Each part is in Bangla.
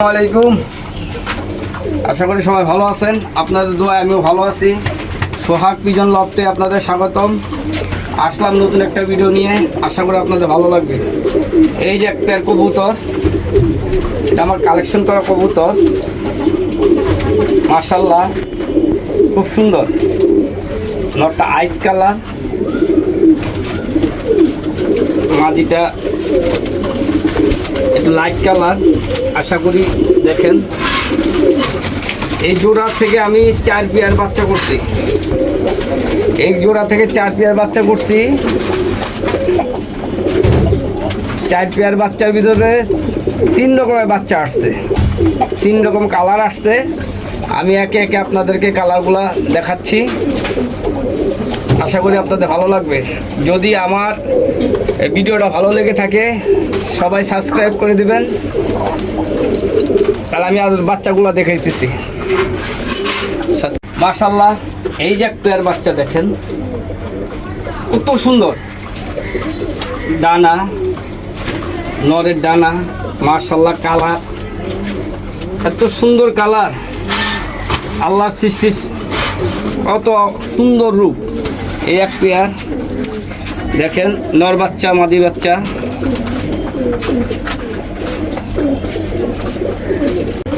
আলাইকুম। আশা করি সবাই ভালো আছেন। আপনাদের দোয়ায় আমিও ভালো আছি। সোহাগ পিজন লফটে আপনাদের স্বাগতম। আসলাম নতুন একটা ভিডিও নিয়ে। আশা করি আপনাদের ভালো লাগবে। এই যে একটা কবুতর, এটা আমার কালেকশন করা কবুতর। মার্শাল্লাহ খুব সুন্দর। নটটা আইস কালার মাদিটা একটু লাইট কালার আশা করি দেখেন। এই জোড়া থেকে আমি চার পেয়ার বাচ্চা করছি। এই জোড়া থেকে চার পেয়ার বাচ্চা করছি। চার পেয়ার বাচ্চার ভিতরে তিন রকমের বাচ্চা আসছে। তিন রকম কালার আসছে। আমি একে একে আপনাদেরকে কালারগুলা দেখাচ্ছি। আশা করি আপনাদের ভালো লাগবে। যদি আমার ভিডিওটা ভালো লেগে থাকে, সবাই সাবস্ক্রাইব করে দিবেন। তাহলে আমি আর বাচ্চাগুলো দেখাইতেছি মাশাল্লাহ এই যে এর বাচ্চা দেখেন, কত সুন্দর। ডানা, নরের ডানা মার্শাল্লাহ কালার। এত সুন্দর কালার। আল্লাহর সৃষ্টি কত সুন্দর রূপ। এই এক পেয়ার। দেখেন, নর বাচ্চা, মাদি বাচ্চা।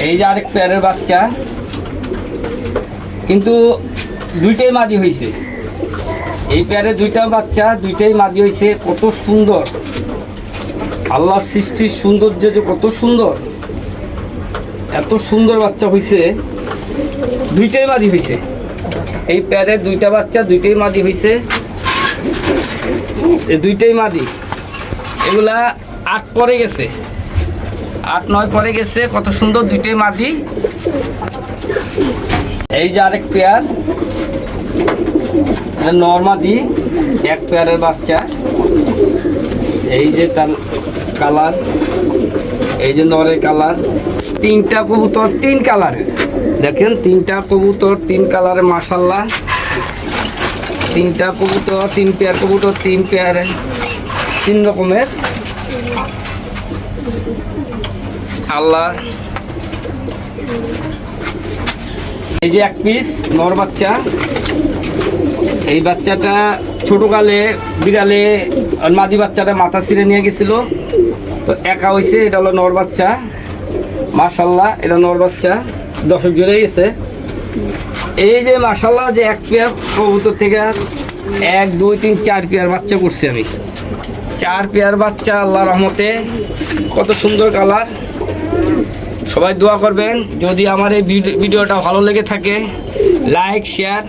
এই যে আরেক পেয়ারের বাচ্চা। কিন্তু দুইটাই মাদি হয়েছে এই পেয়ারে দুইটা বাচ্চা, দুইটাই মাদি হয়েছে কত সুন্দর। আল্লাহ সৃষ্টির সৌন্দর্য যে কত সুন্দর। এত সুন্দর বাচ্চা হয়েছে দুইটাই মাদি হয়েছে এই প্যারে দুইটা বাচ্চা, দুইটাই মাদি হয়েছে দুইটাই মাদি। এগুলা আট পরে গেছে। আট, নয় পরে গেছে। কত সুন্দর দুইটাই মাদি। এই যে আরেক পেয়ার। নর্মাদি এক পেয়ারের বাচ্চা। এই যে তার কালার। এই যে নরের কালার তিনটা কবুতর তিন কালারের দেখেন, তিনটা কবুতর তিন কালারের মাসাল্লাহ তিনটা কবুতর, তিন পেয়ার কবুতর, তিন পেয়ার তিন রকমের। আল্লাহ। এই যে এক পিস নর বাচ্চা। এই বাচ্চাটা ছোটকালে, বিড়ালে মাদি বাচ্চাটা মাথা ছিঁড়ে নিয়ে গেছিল। তো একা হয়েছে এটা হলো নর বাচ্চা। মাশাল্লাহ, এটা নর বাচ্চা। দশক জুড়ে গেছে। এই যে মাশাল্লাহ যে এক পেয়ার কবুতর থেকে এক, দুই, তিন, চার পেয়ার বাচ্চা করছি আমি। চার পেয়ার বাচ্চা আল্লাহ রহমতে। কত সুন্দর কালার। সবাই দোয়া করবেন, যদি আমার এই ভিডি- ভিডিওটা ভালো লেগে থাকে, লাইক, শেয়ার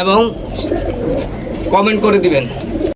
এবং কমেন্ট করে দিবেন।